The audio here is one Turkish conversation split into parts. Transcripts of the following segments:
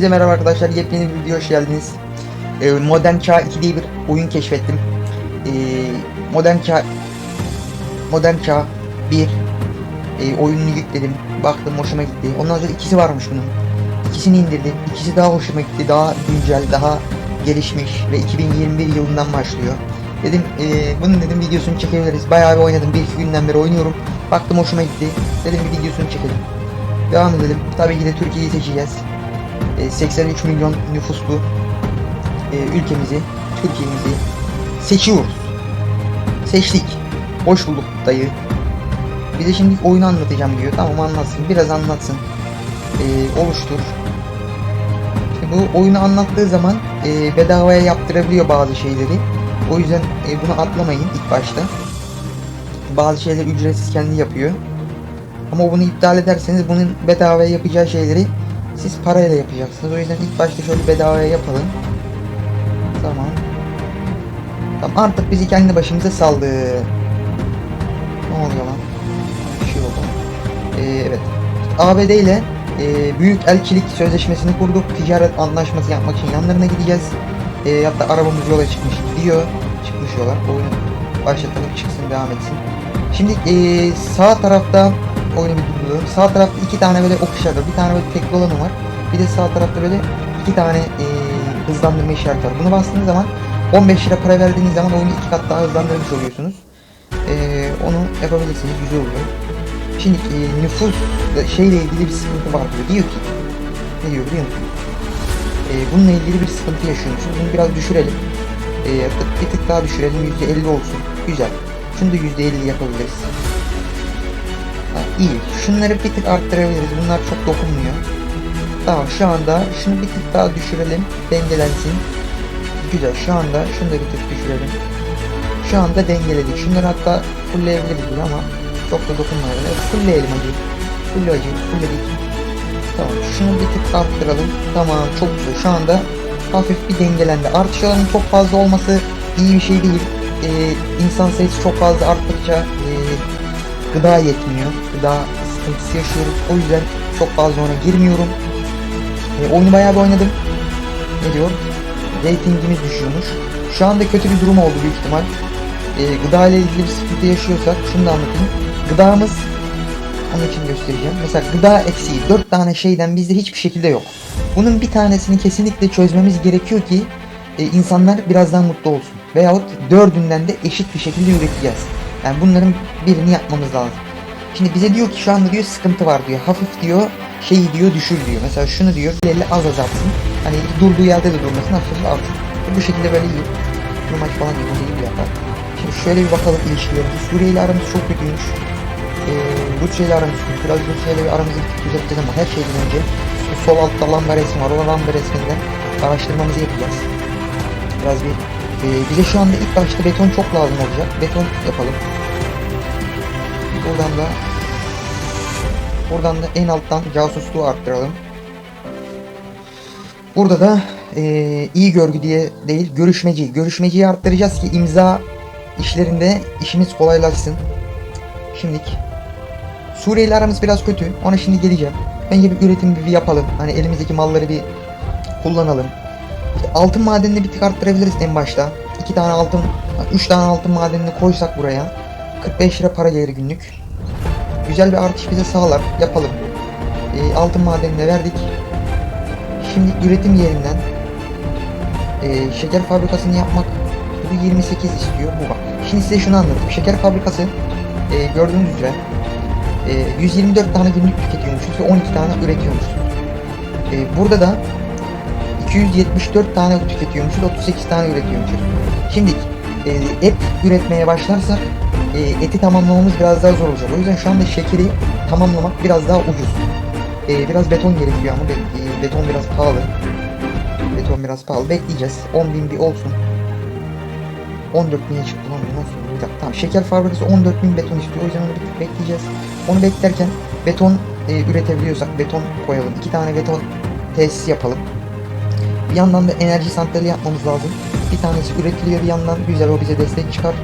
Hepinize merhaba arkadaşlar. Yepyeni bir video hoş geldiniz. Ee, Modern Çağ 2 diye bir oyun keşfettim. Ee, Modern Çağ Modern Çağ 1 ee, oyununu yükledim. Baktım hoşuma gitti. Ondan sonra ikisi varmış bunun. İkisini indirdim. İkisi daha hoşuma gitti. Daha güncel, daha gelişmiş ve 2021 yılından başlıyor. Dedim ee, bunun dedim videosunu çekebiliriz. Bayağı bir oynadım. Bir iki günden beri oynuyorum. Baktım hoşuma gitti. Dedim bir videosunu çekelim. Devam edelim. Tabii ki de Türkiye'yi seçeceğiz. E, 83 milyon nüfuslu e, ülkemizi, Türkiye'mizi seçiyoruz. Seçtik. Hoş bulduk dayı. Bize şimdi oyunu anlatacağım diyor. Tamam anlatsın. Biraz anlatsın. E, oluştur. Şimdi bu oyunu anlattığı zaman e, bedavaya yaptırabiliyor bazı şeyleri. O yüzden e, bunu atlamayın ilk başta. Bazı şeyler ücretsiz kendi yapıyor. Ama bunu iptal ederseniz bunun bedavaya yapacağı şeyleri siz parayla yapacaksınız. O yüzden ilk başta şöyle bedavaya yapalım. Tamam. Tamam artık bizi kendi başımıza saldı. Ne oluyor lan? Bir şey oldu. Ee, evet. ABD ile e, büyük elçilik sözleşmesini kurduk. Ticaret anlaşması yapmak için yanlarına gideceğiz. E, hatta arabamız yola çıkmış gidiyor. Çıkmış yola. Oyunu başlatalım çıksın devam etsin. Şimdi e, sağ tarafta oyunu bir durduruyorum. Sağ tarafta iki tane böyle ok işareti var. Bir tane böyle tekli olanı var. Bir de sağ tarafta böyle iki tane e, hızlandırma işareti var. Bunu bastığınız zaman 15 lira para verdiğiniz zaman oyunu iki kat daha hızlandırmış oluyorsunuz. E, onu yapabilirsiniz. Güzel oluyor. Şimdi e, nüfus şeyle ilgili bir sıkıntı var diyor. Diyor ki ne diyor biliyor musun? E, bununla ilgili bir sıkıntı yaşıyormuşuz. Bunu biraz düşürelim. E, bir tık daha düşürelim. %50 olsun. Güzel. Şunu da %50 yapabiliriz. Ha, iyi. Şunları bir tık arttırabiliriz. Bunlar çok dokunmuyor. Tamam şu anda şunu bir tık daha düşürelim. Dengelensin. Güzel. Şu anda şunu da bir tık düşürelim. Şu anda dengeledik. Şunları hatta fullleyebiliriz bile ama çok da dokunmayalım. Fullleyelim acı. Fulle acı. Fullledik. Tamam. Şunu bir tık arttıralım. Tamam. Çok güzel. Şu anda hafif bir dengelendi. Artış alanının çok fazla olması iyi bir şey değil. Ee, insan sayısı çok fazla arttıkça e, gıda yetmiyor. Gıda sıkıntısı yaşıyoruz. O yüzden çok fazla ona girmiyorum. E, oyunu bayağı bir oynadım. Ne diyor? Ratingimiz düşüyormuş. Şu anda kötü bir durum oldu büyük ihtimal. E, gıda ile ilgili bir sıkıntı yaşıyorsak şunu da anlatayım. Gıdamız onun için göstereceğim. Mesela gıda eksiği 4 tane şeyden bizde hiçbir şekilde yok. Bunun bir tanesini kesinlikle çözmemiz gerekiyor ki e, insanlar biraz daha mutlu olsun. Veyahut dördünden de eşit bir şekilde üreteceğiz. Yani bunların birini yapmamız lazım. Şimdi bize diyor ki şu anda diyor sıkıntı var diyor. Hafif diyor şeyi diyor düşür diyor. Mesela şunu diyor 50 az azaltsın. Hani durduğu yerde de durmasın hafif alsın. E, bu şekilde böyle iyi. Bu maç falan iyi, iyi bir yapar. Şimdi şöyle bir bakalım ilişkilerimiz. Suriye ile aramız çok kötüymüş. Ee, Rusya ile aramız kötü. Biraz Rusya ile aramızı bir düzelteceğiz ama her şeyden önce sol altta lamba resmi var. O lamba resminden araştırmamızı yapacağız. Biraz bir ee, bize şu anda ilk başta beton çok lazım olacak. Beton yapalım. Buradan da buradan da en alttan casusluğu arttıralım. Burada da ee, iyi görgü diye değil görüşmeci. Görüşmeciyi arttıracağız ki imza işlerinde işimiz kolaylaşsın. Şimdilik Suriye ile aramız biraz kötü. Ona şimdi geleceğim. Bence bir üretim bir yapalım. Hani elimizdeki malları bir kullanalım. Altın madenini bir tık arttırabiliriz en başta. 2 tane altın, 3 tane altın madenini koysak buraya. 45 lira para gelir günlük. Güzel bir artış bize sağlar. Yapalım. E, altın madenini verdik. Şimdi üretim yerinden e, şeker fabrikasını yapmak bu 28 istiyor. Bu bak. Şimdi size şunu anlatayım. Şeker fabrikası e, gördüğünüz üzere e, 124 tane günlük tüketiyormuşuz ve 12 tane üretiyormuşuz. E, burada da 274 tane tüketiyormuşuz, 38 tane üretiyormuşuz. Şimdi e, et üretmeye başlarsak e, eti tamamlamamız biraz daha zor olacak. O yüzden şu anda şekeri tamamlamak biraz daha ucuz. E, biraz beton gerekiyor ama be, e, beton biraz pahalı. Beton biraz pahalı. Bekleyeceğiz. 10.000 bir olsun. 14.000'e çıktı lan nasıl? Bir dakika, tamam. Şeker fabrikası 14.000 beton istiyor. O yüzden onu bir bekleyeceğiz. Onu beklerken beton e, üretebiliyorsak beton koyalım. İki tane beton tesis yapalım. Bir yandan da enerji santrali yapmamız lazım. Bir tanesi üretiliyor bir yandan güzel o bize destek çıkar.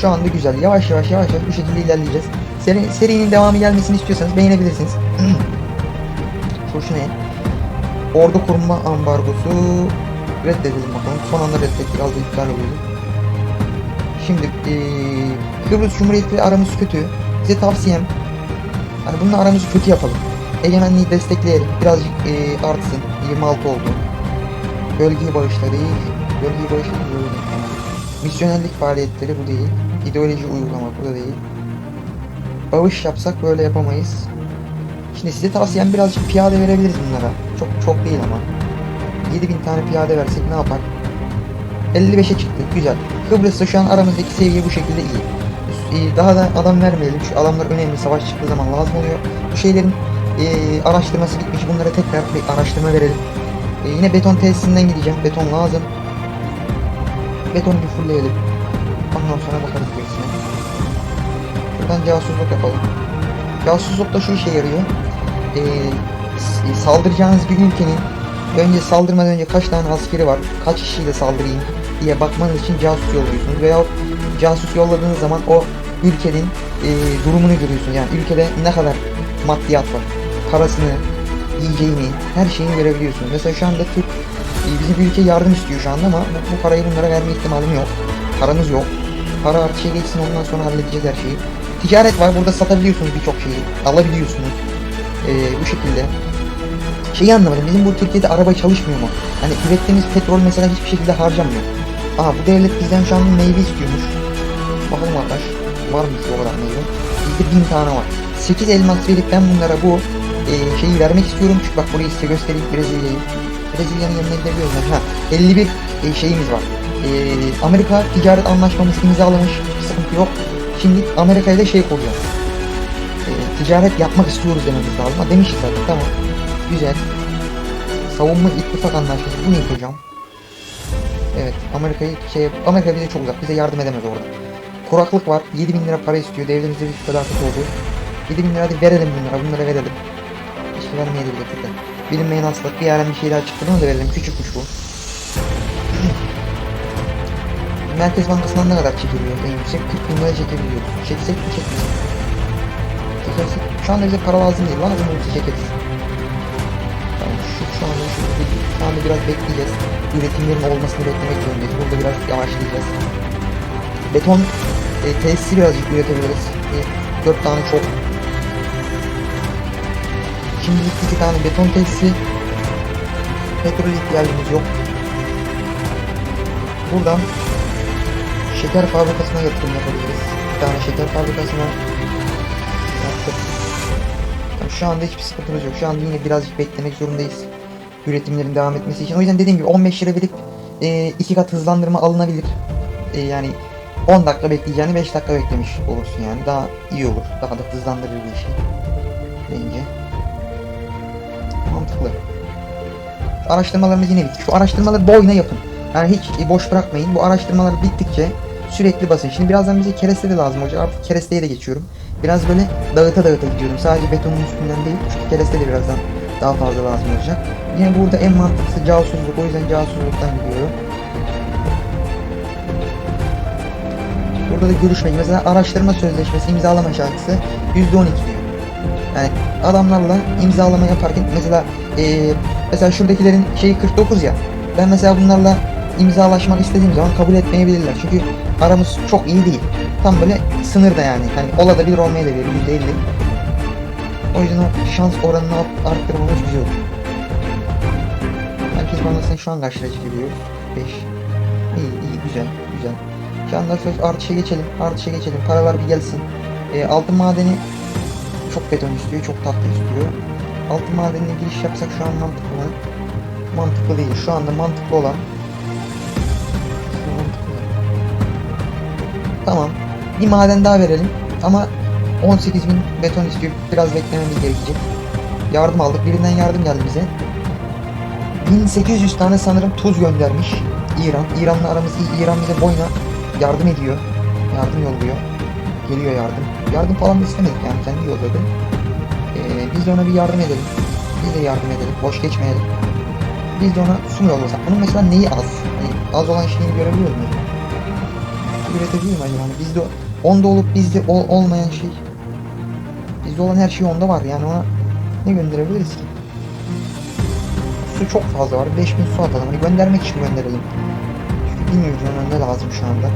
Şu anda güzel. Yavaş yavaş yavaş yavaş bu şekilde ilerleyeceğiz. Seri, serinin devamı gelmesini istiyorsanız beğenebilirsiniz. kurşun el. Ordu kurma ambargosu reddedelim bakalım. Son anda reddettik. Az iptal oluyordu. Şimdi eee Kıbrıs Cumhuriyeti aramız kötü. Size tavsiyem hani bununla aramızı kötü yapalım. Egemenliği destekleyelim. Birazcık eee, artsın. 26 oldu. Bölgeyi bağışları Bölgeyi bağışları böyle. Misyonerlik faaliyetleri bu değil. İdeoloji uygulamak bu da değil. Bağış yapsak böyle yapamayız. Şimdi size tavsiyem birazcık piyade verebiliriz bunlara. Çok çok değil ama. 7000 tane piyade versek ne yapar? 55'e çıktık. Güzel. Kıbrıs'ta şu an aramızdaki seviye bu şekilde iyi. Daha da adam vermeyelim. Şu adamlar önemli. Savaş çıktığı zaman lazım oluyor. Bu şeylerin e, araştırması bitmiş. Bunlara tekrar bir araştırma verelim. E, yine beton tesisinden gideceğim. Beton lazım. Betonu bir fullleyelim. Ondan sonra bakarız gerisine. Buradan casusluk yapalım. Casusluk da şu işe yarıyor. S- saldıracağınız bir ülkenin önce saldırmadan önce kaç tane askeri var, kaç kişiyle saldırayım diye bakmanız için casus yolluyorsunuz. Veya casus yolladığınız zaman o ülkenin e, durumunu görüyorsunuz. Yani ülkede ne kadar maddiyat var, parasını, yiyeceğini, her şeyini görebiliyorsunuz. Mesela şu anda Türk e, bizim ülke yardım istiyor şu anda ama bu, bu parayı bunlara verme ihtimalim yok. Paramız yok. Para artışa geçsin ondan sonra halledeceğiz her şeyi. Ticaret var burada satabiliyorsunuz birçok şeyi. Alabiliyorsunuz. Ee, bu şekilde. Şeyi anlamadım bizim bu Türkiye'de araba çalışmıyor mu? Hani ürettiğimiz petrol mesela hiçbir şekilde harcanmıyor. Aa bu devlet bizden şu an meyve istiyormuş. Bakalım arkadaş. Var mı o kadar meyve? Bizde bin tane var. 8 elmas verip ben bunlara bu e, şeyi vermek istiyorum. Çünkü bak burayı size göstereyim Brezilya'yı. Brezilya'nın yanına gidebiliyoruz. ben. Ha 51 e, şeyimiz var. E, Amerika ticaret anlaşmamız imzalamış. Sıkıntı yok. Şimdi Amerika ile şey koyuyor. E, ticaret yapmak istiyoruz dememiz lazım. Demişiz zaten tamam. Güzel. Savunma ittifak anlaşması. Bu neydi hocam? Evet Amerika'yı şey Amerika bize çok uzak. Bize yardım edemez orada. Kuraklık var. 7000 lira para istiyor. Devletimizde bir felaket oldu. 7000 lira hadi verelim bunlara. Bunlara verelim. Keşke vermeyebilirdik de. Bilinmeyen hastalık. Bir ara bir şey daha çıktı. Bunu da verelim. Küçükmüş bu. Merkez Bankası'ndan ne kadar çekiliyor en yüksek? 40 bin lira çekebiliyoruz. Çeksek mi çekmesek? Çekersek. Şu anda bize para lazım değil. Lazım olursa çekeriz. Tamam şu, şu anda şu, şu anda biraz bekleyeceğiz. Üretimlerin olmasını beklemek zorundayız. Burada biraz yavaşlayacağız. Beton e, tesisi birazcık üretebiliriz. E, 4 tane çok. Şimdilik 2 tane beton tesisi. Petrol ihtiyacımız yok. Buradan şeker fabrikasına yatırım yapabiliriz. Bir tane şeker fabrikasına yaptık. Tamam, şu anda hiçbir sıkıntımız yok. Şu anda yine birazcık beklemek zorundayız. Üretimlerin devam etmesi için. O yüzden dediğim gibi 15 lira verip e, iki kat hızlandırma alınabilir. E, yani 10 dakika bekleyeceğini 5 dakika beklemiş olursun yani. Daha iyi olur. Daha da hızlandırır bir işi. Bence. Mantıklı. Araştırmalarımız yine bitti. Şu araştırmaları boyuna yapın. Yani hiç boş bırakmayın. Bu araştırmalar bittikçe sürekli basın. Şimdi birazdan bize kereste de lazım hocam. Artık keresteye de geçiyorum. Biraz böyle dağıta dağıta gidiyorum. Sadece betonun üstünden değil. Çünkü kereste de birazdan daha fazla lazım olacak. Yine burada en mantıklısı casusluk. O yüzden casusluktan gidiyorum. Burada da görüşmek. Mesela araştırma sözleşmesi imzalama şartısı %12 diyor. Yani adamlarla imzalama yaparken mesela eee mesela şuradakilerin şeyi 49 ya. Ben mesela bunlarla imzalaşmak istediğim zaman kabul etmeyebilirler. Çünkü aramız çok iyi değil. Tam böyle sınırda yani. Hani ola da bir olmaya da bir yüzde elli. O yüzden şans oranını art- arttırmamız güzel olur. Herkes bana şu an lira çıkıyor? 5. İyi iyi güzel güzel. Şu anda söz artışa geçelim. Artışa geçelim. Paralar bir gelsin. E, altın madeni çok beton istiyor. Çok tatlı istiyor. Altın madenine giriş yapsak şu an mantıklı mı? Mantıklı değil. Şu anda mantıklı olan. Tamam. Bir maden daha verelim. Ama 18.000 beton istiyor. Biraz beklememiz gerekecek. Yardım aldık. Birinden yardım geldi bize. 1800 tane sanırım tuz göndermiş İran. İran'la aramız iyi. İran bize boyuna yardım ediyor. Yardım yolluyor. Geliyor yardım. Yardım falan da istemedik yani kendi yolladı. Ee, biz de ona bir yardım edelim. Biz de yardım edelim. Boş geçmeyelim. Biz de ona su mu yollasak? Bunun mesela neyi az? Hani az olan şeyini görebiliyor muyuz? Üretebiliyor mu acaba? Hani bizde onda olup bizde ol- olmayan şey. Bizde olan her şey onda var yani ona ne gönderebiliriz ki? su çok fazla var. 5000 su atalım. Hani göndermek için gönderelim. Çünkü 1 milyon ne lazım şu anda.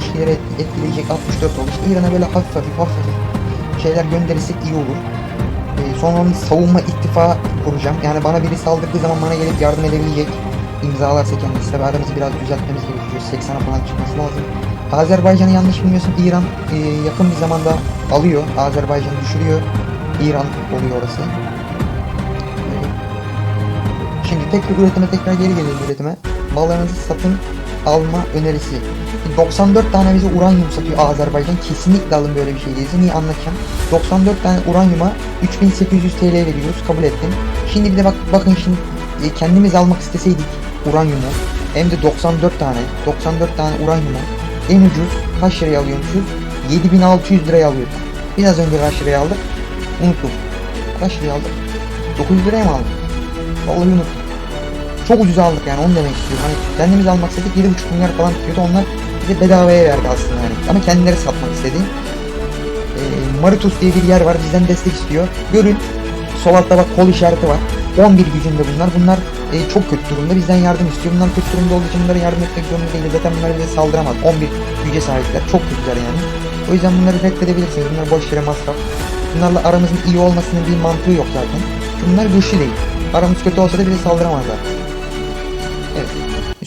İlişkileri et- etkileyecek 64 olmuş. İran'a böyle hafif hafif hafif şeyler gönderirsek iyi olur. Ee, sonra savunma ittifağı kuracağım. Yani bana biri saldırdığı zaman bana gelip yardım edebilecek. imzalarsa kendisi. Tabi aramızı biraz düzeltmemiz gerekiyor. 80'e falan çıkması lazım. Azerbaycan'ı yanlış bilmiyorsam İran e, yakın bir zamanda alıyor. Azerbaycan'ı düşürüyor. İran oluyor orası. Ee, Şimdi tekrar üretime tekrar geri gelelim üretime. Mallarınızı satın alma önerisi. 94 tane bize uranyum satıyor Azerbaycan. Kesinlikle alın böyle bir şey değilse. Niye anlatacağım? 94 tane uranyuma 3800 TL veriyoruz. Kabul ettim. Şimdi bir de bak bakın şimdi e, kendimiz almak isteseydik uranyumu hem de 94 tane 94 tane uranyumu en ucuz kaç liraya alıyormuşuz? 7600 liraya alıyorduk. Biraz önce kaç liraya aldık? Unuttum. Kaç liraya aldık? 900 liraya mı aldık? Vallahi unuttum. Çok ucuz aldık yani onu demek istiyorum. Hani kendimiz almak istedik 7,5 milyar falan tutuyordu. Onlar bize bedavaya verdi aslında yani. Ama kendileri satmak istedi. Ee, Maritus diye bir yer var bizden destek istiyor. Görün sol altta bak kol işareti var. 11 gücünde bunlar. Bunlar e, çok kötü durumda. Bizden yardım istiyor. Bunlar kötü durumda olduğu için bunlara yardım etmek zorunda değiliz. Zaten bunlar bize saldıramaz. 11 güce sahipler. Çok kötüler yani. O yüzden bunları reddedebilirsiniz. Bunlar boş yere masraf. Bunlarla aramızın iyi olmasının bir mantığı yok zaten. Bunlar güçlü değil. Aramız kötü olsa da bize saldıramazlar.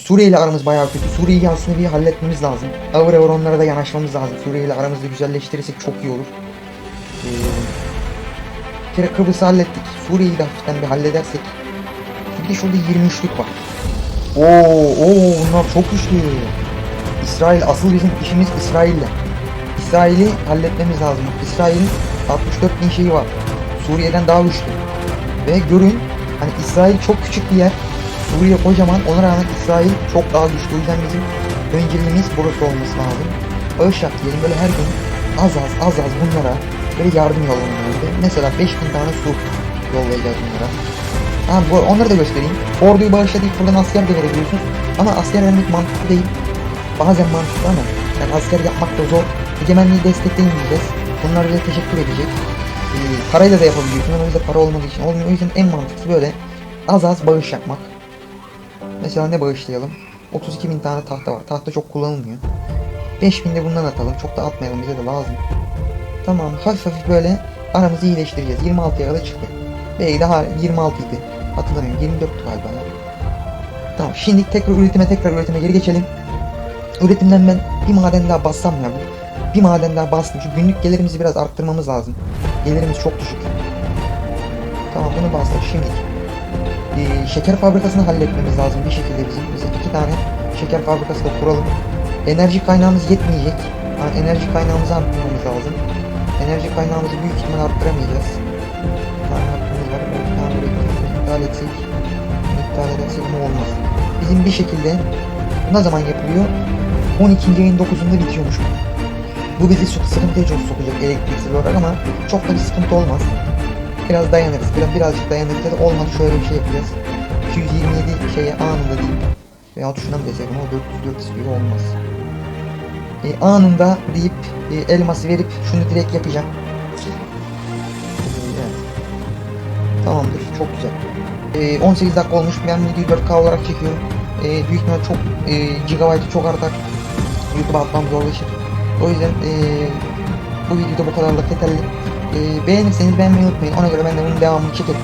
Suriye ile aramız bayağı kötü. Suriye'yi aslında bir halletmemiz lazım. Ağır ağır onlara da yanaşmamız lazım. Suriye ile aramızı güzelleştirirsek çok iyi olur. Ee, kere Kıbrıs'ı hallettik. Suriye'yi de hafiften bir halledersek. Bir de şurada 23'lük var. Oo, oo bunlar çok güçlü. İsrail asıl bizim işimiz İsrail'le. İsrail'i halletmemiz lazım. İsrail'in 64 bin şeyi var. Suriye'den daha güçlü. Ve görün hani İsrail çok küçük bir yer. Suriye kocaman. Ona rağmen İsrail çok daha güçlü. O yüzden bizim önceliğimiz burası olması lazım. Bağış yap diyelim böyle her gün az az az az bunlara böyle yardım yollamaya. Mesela 5000 tane su yollayacağız bunlara. Ha, bu, onları da göstereyim. Orduyu bağışladık buradan asker de verebiliyorsunuz. Ama asker vermek mantıklı değil. Bazen mantıklı ama yani asker yapmak da zor. Egemenliği destekleyin diyeceğiz. Bunlar bize teşekkür edecek. Ee, parayla da yapabiliyorsun ama bizde para olmadığı için olmuyor. O yüzden en mantıklısı böyle az az bağış yapmak. Mesela ne bağışlayalım? 32 bin tane tahta var. Tahta çok kullanılmıyor. 5000 de bundan atalım. Çok da atmayalım bize de lazım. Tamam hafif hafif böyle aramızı iyileştireceğiz. 26'ya kadar çıktı. Belki daha 26 idi. Hatırlamıyorum. 24'tü galiba. Tamam şimdi tekrar üretime tekrar üretime geri geçelim. Üretimden ben bir maden daha bassam ya. Bir maden daha bastım. Şu günlük gelirimizi biraz arttırmamız lazım. Gelirimiz çok düşük. Tamam bunu bastık şimdi. Ee, şeker fabrikasını halletmemiz lazım bir şekilde bizim. Bize iki tane şeker fabrikası da kuralım. Enerji kaynağımız yetmeyecek. Yani enerji kaynağımızı arttırmamız lazım. Enerji kaynağımızı büyük ihtimal arttıramayacağız. Bir tane hakkımız var. Belki tamir etmemizi iptal etsek. iptal edersek ne olmaz. Bizim bir şekilde ne zaman yapılıyor? 12. ayın 9'unda bitiyormuş. Bu bizi çok sıkıntıya çok sokacak elektriksiz olarak ama çok da bir sıkıntı olmaz. Biraz dayanırız. Biraz birazcık dayanırız. Ya da olmadı şöyle bir şey yapacağız. 227 şeye anında değil. Veya şuna mı desek ama 404 istiyor olmaz. E, anında deyip e, elması verip şunu direkt yapacağım. Tamamdır. Çok güzel. E, 18 dakika olmuş. Ben videoyu 4K olarak çekiyorum. E, büyük ihtimal çok e, gigabaytı çok artar. YouTube'a atmam zorlaşır. O yüzden e, bu videoda bu kadarlık yeterli. E, beğenirseniz beğenmeyi unutmayın. Ona göre ben de bunun devamını çekerim.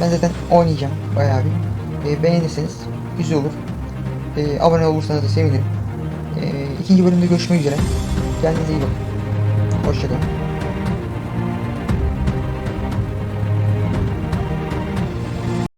Ben zaten oynayacağım bayağı bir. E, beğenirseniz güzel olur. E, abone olursanız da sevinirim. E, ikinci bölümde görüşmek üzere. Kendinize iyi bakın. Hoşçakalın.